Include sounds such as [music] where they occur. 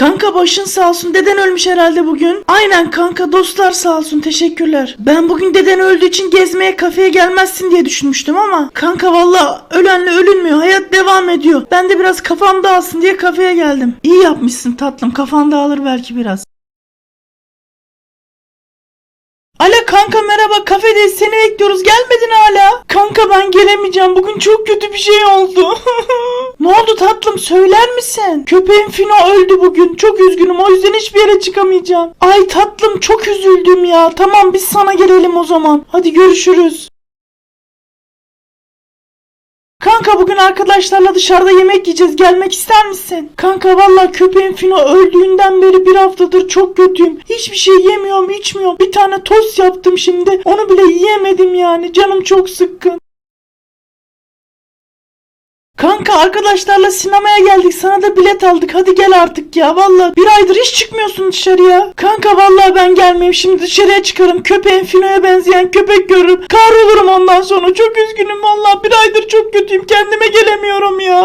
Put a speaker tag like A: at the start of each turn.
A: Kanka başın sağ olsun. Deden ölmüş herhalde bugün. Aynen kanka dostlar sağ olsun. Teşekkürler. Ben bugün deden öldüğü için gezmeye kafeye gelmezsin diye düşünmüştüm ama kanka valla ölenle ölünmüyor. Hayat devam ediyor. Ben de biraz kafam dağılsın diye kafeye geldim. İyi yapmışsın tatlım. Kafan dağılır belki biraz. Alo kanka merhaba kafedeyiz seni bekliyoruz gelmedin hala. Gelemeyeceğim bugün çok kötü bir şey oldu. [laughs] ne oldu tatlım söyler misin? Köpeğim Fino öldü bugün çok üzgünüm o yüzden hiçbir yere çıkamayacağım. Ay tatlım çok üzüldüm ya tamam biz sana gelelim o zaman. Hadi görüşürüz. Kanka bugün arkadaşlarla dışarıda yemek yiyeceğiz. Gelmek ister misin? Kanka valla köpeğim Fino öldüğünden beri bir haftadır çok kötüyüm. Hiçbir şey yemiyorum, içmiyorum. Bir tane tost yaptım şimdi. Onu bile yiyemedim yani. Canım çok sıkkın. Kanka arkadaşlarla sinemaya geldik. Sana da bilet aldık. Hadi gel artık ya. Valla bir aydır hiç çıkmıyorsun dışarıya. Kanka valla ben gelmeyeyim. Şimdi dışarıya çıkarım. Köpeğin Fino'ya benzeyen köpek görürüm. Kahrolurum ondan sonra. Çok üzgünüm valla. Bir aydır çok kötüyüm. Kendime gelemiyorum ya.